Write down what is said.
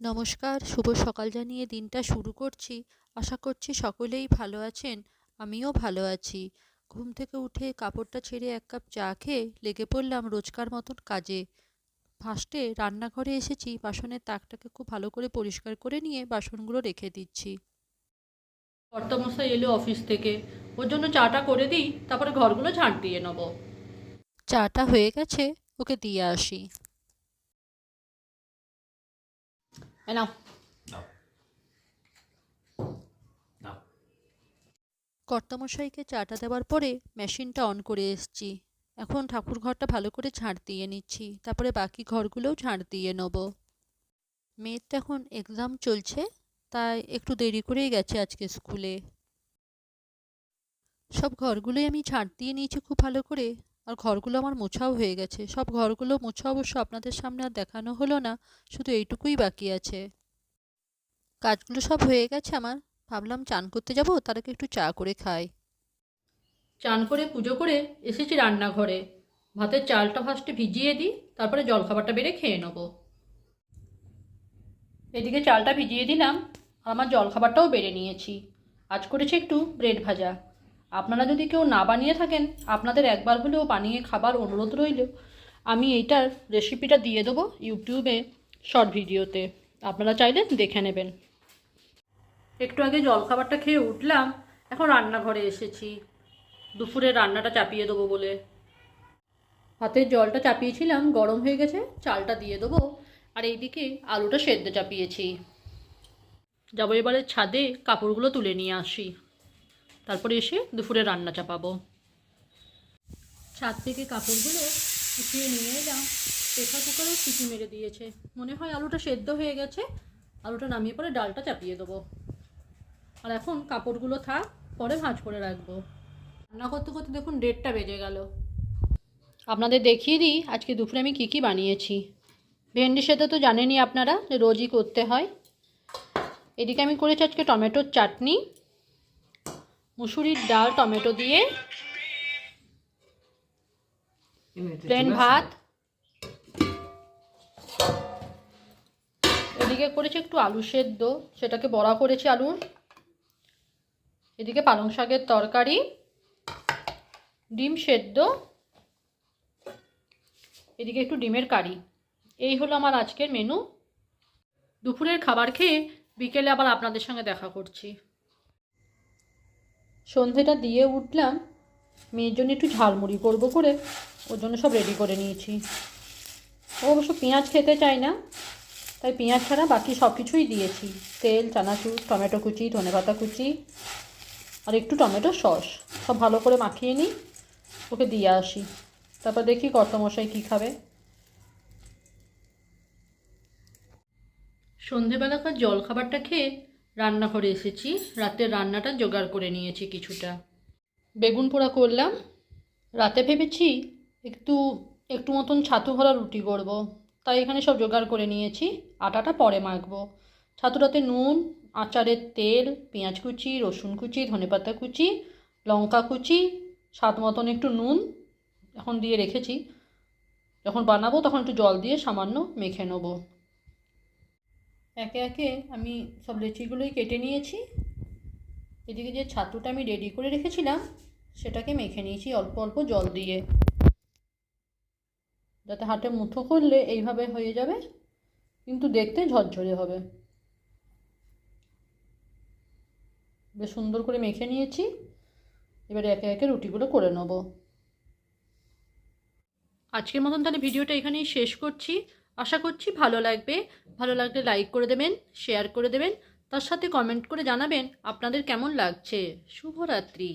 নমস্কার শুভ সকাল জানিয়ে দিনটা শুরু করছি। আশা করছি সকলেই ভালো আছেন আমিও ভালো আছি। ঘুম থেকে উঠে কাপড়টা ছেড়ে এক কাপ চা খেয়ে লেগে পড়লাম রোজকার মতন কাজে। ফার্স্টে রান্নাঘরে এসেছি বাসনের তাকটাকে খুব ভালো করে পরিষ্কার করে নিয়ে বাসনগুলো রেখে দিচ্ছি। কর্তামশাই এলো অফিস থেকে। ওর জন্য চাটা করে দিই তারপরে ঘরগুলো ঝাঁট দিয়ে নেব। চাটা হয়ে গেছে ওকে দিয়ে আসি। এ নাও কর্তামশাইকে চাটা দেওয়ার পরে মেশিনটা অন করে এসছি। এখন ঠাকুর ঘরটা ভালো করে ঝাঁট দিয়ে নিচ্ছি। তারপরে বাকি ঘরগুলোও ঝাঁট দিয়ে নেব। মেয়ের তো এখন এক্সাম চলছে তাই একটু দেরি করেই গেছে আজকে স্কুলে। সব ঘরগুলোই আমি ঝাঁট দিয়ে নিয়েছি খুব ভালো করে। আর ঘরগুলো আমার মোছাও হয়ে গেছে। সব ঘরগুলো মোছা অবশ্য আপনাদের সামনে আর দেখানো হলো না, শুধু এইটুকুই বাকি আছে। কাজগুলো সব হয়ে গেছে আমার। ভাবলাম চান করতে যাব তার আগে একটু চা করে খাই। চান করে পুজো করে এসেছি রান্নাঘরে। ভাতের চালটা ফার্স্টে ভিজিয়ে দিই, তারপরে জলখাবারটা বেড়ে খেয়ে নেব। এদিকে চালটা ভিজিয়ে দিলাম আমার জলখাবারটাও বেড়ে নিয়েছি। আজ করেছি একটু ব্রেড ভাজা। আপনারা যদি কেউ না বানিয়ে থাকেন, আপনাদের একবার হলেও বানিয়ে খাবার অনুরোধ রইল। আমি এইটার রেসিপিটা দিয়ে দেবো ইউটিউবে শর্ট ভিডিওতে আপনারা চাইলে দেখে নেবেন। একটু আগে জলখাবারটা খেয়ে উঠলাম, এখন রান্নাঘরে এসেছি। দুপুরে রান্নাটা চাপিয়ে দেবো বলে। হাতের জলটা চাপিয়েছিলাম, গরম হয়ে গেছে, চালটা দিয়ে দেবো। আর এইদিকে আলুটা সেদ্ধ চাপিয়েছি। যাব এবারে ছাদে কাপড়গুলো তুলে নিয়ে আসি। তারপরে এসে দুপুরে রান্না চাপাবো। ছাদ থেকে কাপড়গুলো উঠিয়ে নিয়ে এলাম। প্রেশার কুকারে সিটি মেরে দিয়েছে। মনে হয় আলুটা সেদ্ধ হয়ে গেছে। আলুটা নামিয়ে পরে ডালটা চাপিয়ে দেবো। আর এখন কাপড়গুলো থাক, পরে ভাঁজ করে রাখব। রান্না করতে করতে দেখুন ডেটটা বেজে গেল। আপনাদের দেখিয়ে দিই আজকে দুপুরে আমি কী কী বানিয়েছি। ভেন্ডি সেদ্ধ তো জানেনই আপনারা যে রোজই করতে হয়। এদিকে আমি করেছি আজকে টমেটোর চাটনি। মুসুরির ডাল টমেটো দিয়ে প্লেন ভাত। এদিকে করেছি একটু আলু সেদ্ধ সেটাকে বড়া করেছি আলুর। এদিকে পালং শাকের তরকারি ডিম সেদ্ধ। এদিকে একটু ডিমের কারি। এই হলো আমার আজকের মেনু দুপুরের খাবার খেয়ে বিকেলে আবার আপনাদের সঙ্গে দেখা করছি। সন্ধেটা দিয়ে উঠলাম। মেয়ের জন্য একটু ঝালমুড়ি করব করে, ওর জন্য সব রেডি করে নিয়েছি। ও অবশ্য পেঁয়াজ খেতে চায় না, তাই পেঁয়াজ ছাড়া বাকি সব কিছুই দিয়েছি। তেল, চানাচুর, টমেটো কুচি ধনেপাতা কুচি, আর একটু টমেটো সস। সব ভালো করে মাখিয়ে নিই, ওকে দিয়ে আসি। তারপর দেখি কর্তমশাই কী খাবে। সন্ধেবেলাকার জল খাবারটা খেয়ে রান্নাঘরে এসেছি। রাতের রান্নাটা জোগাড় করে নিয়েছি কিছুটা। বেগুন পোড়া করলাম। রাতে ভেবেছি একটু একটু মতন ছাতু ভরা রুটি করব। তাই এখানে সব জোগাড় করে নিয়েছি। আটাটা পরে মাখবো। ছাতুটাতে নুন, আচারের তেল, পেঁয়াজ কুচি, রসুন কুচি, ধনেপাতা কুচি, লঙ্কা কুচি, স্বাদ মতন একটু নুন এখন দিয়ে রেখেছি। যখন বানাবো তখন একটু জল দিয়ে সামান্য মেখে নেব। একে একে আমি সব লেচিগুলোই কেটে নিয়েছি। এদিকে যে ছাতুটা আমি রেডি করে রেখেছিলাম, সেটাকে মেখে নিয়েছি অল্প অল্প জল দিয়ে। যাতে হাতে মুঠো করলে এইভাবে হয়ে যাবে, কিন্তু দেখতে ঝরঝরে হবে। বেশ সুন্দর করে মেখে নিয়েছি। এবারে একে একে রুটিগুলো করে নেব। আজকের মতন তাহলে ভিডিওটা এখানেই শেষ করছি। আশা করছি ভালো লাগবে। ভালো লাগলে লাইক করে দেবেন শেয়ার করে দেবেন, তার সাথে কমেন্ট করে জানাবেন আপনাদের কেমন লাগছে। শুভরাত্রি।